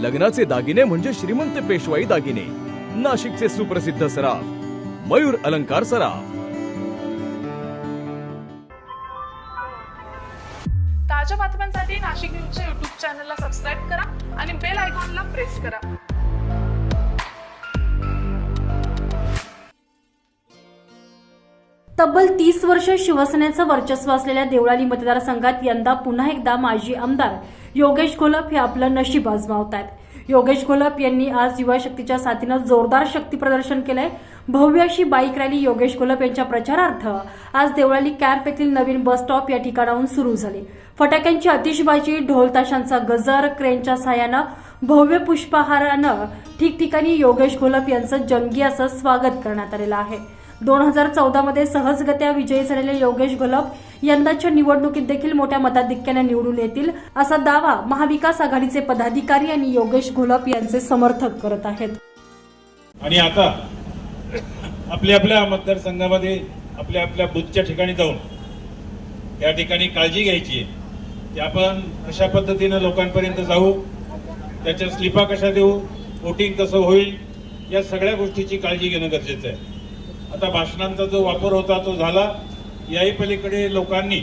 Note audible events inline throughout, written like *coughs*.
लग्नाचे दागिने म्हणजे श्रीमंत पेशवाई दागिने. नाशिकचे सुप्रसिद्ध सराफ मयूर अलंकार सराफ. ताज्या बातम्यांसाठी नाशिक न्यूजच्या युट्यूब चॅनलला सबस्क्राईब करा आणि बेल आयकॉनला प्रेस करा. तब्बल तीस वर्ष शिवसेनेचं वर्चस्व असलेल्या देवळाली मतदारसंघात यंदा पुन्हा एकदा माजी आमदार योगेश घोलप हे आपलं नशीब आजमावत आहेत. योगेश घोलप यांनी आज युवा शक्तीच्या साथीनं जोरदार शक्ती प्रदर्शन केलंय. भव्य अशी बाईक रॅली योगेश घोलप यांच्या प्रचारार्थ आज देवळाली कॅम्प येथील नवीन बस स्टॉप या ठिकाणाहून सुरू झाली. फटाक्यांची आतिषबाजी ढोलताशांचा गजर क्रेनच्या साह्यानं भव्य पुष्पहारानं ठिकठिकाणी योगेश घोलप यांचं जंगी असं स्वागत करण्यात आलेलं आहे. दोन हजार चौदामध्ये सहजगत्या विजयी झालेले योगेश घोलप यंदाच्या निवडणुकीत देखील मोठ्या मताधिक्याने निवडून येतील असा दावा महाविकास आघाडीचे पदाधिकारी आणि योगेश घोलप यांचे समर्थक करत आहेत. आणि आता आपल्या आपल्या मतदारसंघामध्ये आपल्या आपल्या बुथच्या ठिकाणी जाऊन त्या ठिकाणी काळजी घ्यायची आहे. की आपण कशा पद्धतीनं लोकांपर्यंत जाऊ त्याच्या स्लिपा कशा देऊ वोटिंग कसं होईल या सगळ्या गोष्टीची काळजी घेणं गरजेचं आहे. आता भाषणांचा जो वापर होता तो झाला. याही पलीकडे लोकांनी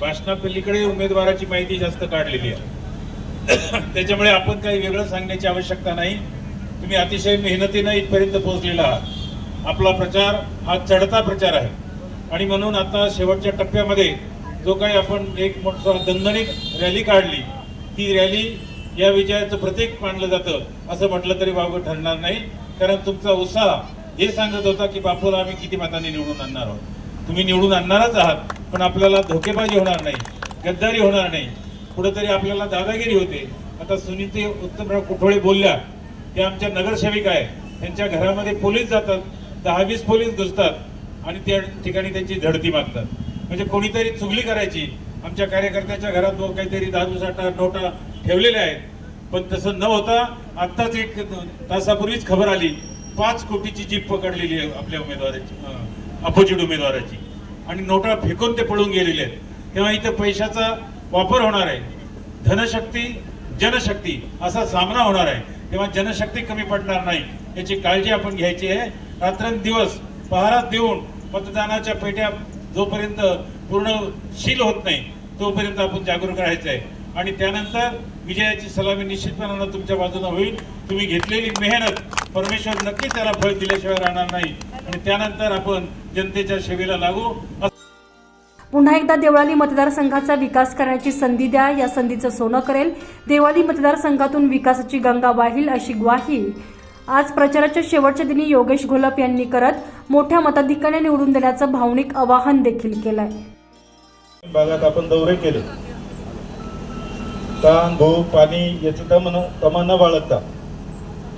भाषणापलीकडे उमेदवाराची माहिती जास्त काढलेली आहे. *coughs* त्याच्यामुळे आपण काही वेगळं सांगण्याची आवश्यकता नाही. तुम्ही अतिशय मेहनतीनं इथपर्यंत पोहोचलेला आहात. आपला प्रचार हा चढता प्रचार आहे. आणि म्हणून आता शेवटच्या टप्प्यामध्ये जो काही आपण एक मोठा दणदणीत रॅली काढली ती रॅली या विजयाचं प्रतीक मानलं जातं असं म्हटलं तरी वावगं ठरणार नाही. कारण तुमचा उत्साह हे सांगत होता की बापूला आम्ही किती मतांनी निवडून आणणार आहोत. तुम्ही निवडून आणणारच आहात पण आपल्याला धोकेबाजी होणार नाही गद्दारी होणार नाही. कुठेतरी आपल्याला दादागिरी होते. आता सुनीते उत्तमराव कुठोळे बोलल्या ते आमच्या नगरसेविका आहे त्यांच्या घरामध्ये पोलीस जातात दहा वीस पोलीस घुसतात आणि त्या ठिकाणी त्यांची झडती मागतात. म्हणजे कोणीतरी चुगली करायची. आमच्या कार्यकर्त्याच्या घरात काहीतरी काहीतरी दारूसाठा नोटा ठेवलेल्या आहेत. पण तसं न होता आत्ताच एक तासापूर्वीच खबर आली. पाच कोटीची जीप पकडलेली आहे आपल्या उमेदवाराची अपोजिट उमेदवाराची. आणि नोटा फेकून ते पळून गेलेले आहेत. तेव्हा इथं पैशाचा वापर होणार आहे. धनशक्ती जनशक्ती असा सामना होणार आहे. तेव्हा जनशक्ती कमी पडणार नाही. याची काळजी आपण घ्यायची आहे. रात्रंदिवस पहारा देऊन मतदानाच्या पेट्या जोपर्यंत पूर्ण शील होत नाही तोपर्यंत आपण जागरूक राहायचं आहे. आणि त्यानंतर विजयाची सलामी निश्चितपणानं तुमच्या बाजूने होईल. तुम्ही घेतलेली मेहनत परमेश्वर नक्कीच त्याला फळ दिल्याशिवाय राहणार नाही. आणि त्यानंतर आपण जनतेच्या सेवेला लागू. पुन्हा एकदा देवळाली मतदारसंघाचा विकास करण्याची संधी द्या. या संधीचं सोनं करेल. देवळाली मतदारसंघातून विकासाची गंगा वाहील अशी ग्वाही आज प्रचाराच्या शेवटच्या दिनी योगेश घोलप यांनी करत मोठ्या मताधिक्याने निवडून देण्याचं भावनिक आवाहन देखील केलंय. भागात आपण दौरे केले. ताण भूक पाणी याची तम तमा न बाळगता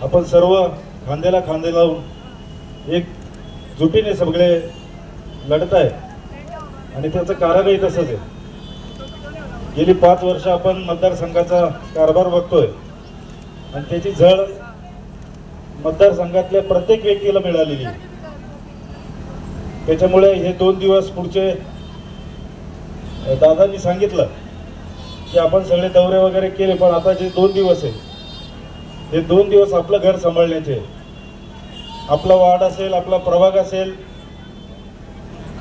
आपण सर्व खांद्याला खांदे लावून एक जुटीने सगळे लढत आहे. आणि त्याचं कारणही तसंच आहे. गेली पाच वर्ष आपण मतदारसंघाचा कारभार बघतोय. आणि त्याची झळ मतदारसंघातल्या प्रत्येक व्यक्तीला मिळालेली आहे. त्याच्यामुळे हे दोन दिवस पुढचे दादांनी सांगितलं की आपण सगळे दौरे वगैरे केले पण आता जे दोन दिवस आहे हे दोन दिवस आपलं घर सांभाळण्याचे. आपला वार्ड असेल आपला प्रभाग असेल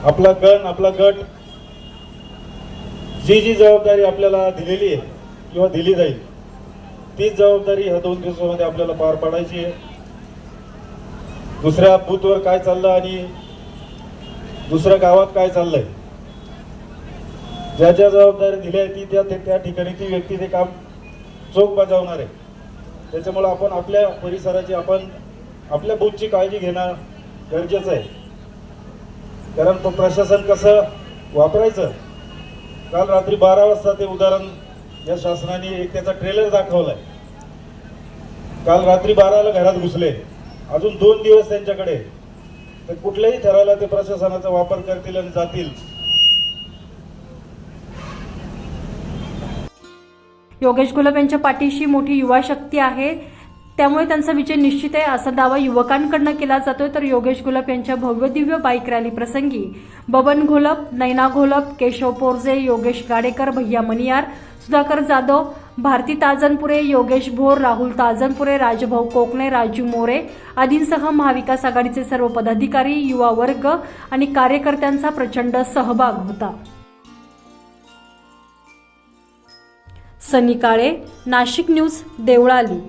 आपला गण आपला गट जी जी जबाबदारी आपल्याला दिलेली आहे किंवा दिली जाईल तीच जबाबदारी ह्या दोन दिवसामध्ये आपल्याला पार पाडायची आहे. दुसऱ्या बूथवर काय चाललं आणि दुसऱ्या गावात काय चाललंय ज्या ज्या जबाबदारी दिल्या आहे ती त्या त्या- त्या ठिकाणी ती व्यक्ती ते काम चोख बजावणार आहे. त्याच्यामुळं आपण आपल्या परिसराची आपण आपल्या बूथची काळजी घेणं गरजेचं आहे. कारण तो प्रशासन कसं वापरायचं? काल रात्री बारा वाजता ते उदाहरण या शासनाने एक त्याचा ट्रेलर दाखवलाय. काल रात्री बाराला घरात घुसले. अजून दोन दिवस त्यांच्याकडे. तर कुठल्याही थराला ते प्रशासनाचा वापर करतील आणि जातील. योगेश गुलाब यांच्या पाठीशी मोठी युवा शक्ती आहे. त्यामुळे त्यांचा विजय निश्चित आहे असा दावा युवकांकडनं केला जातोय. तर योगेश गुलाब यांच्या भव्य दिव्य बाईक रॅली प्रसंगी बबन घोलप नैना घोलप केशव पोरजे योगेश गाडेकर भैया मनियार सुधाकर जाधव भारती ताजनपुरे योगेश भोर राहुल ताजनपुरे राजभाऊ कोकणे राजू मोरे आदींसह महाविकास आघाडीचे सर्व पदाधिकारी युवा वर्ग आणि कार्यकर्त्यांचा प्रचंड सहभाग होता. सनी काळे नाशिक न्यूज देवळाली.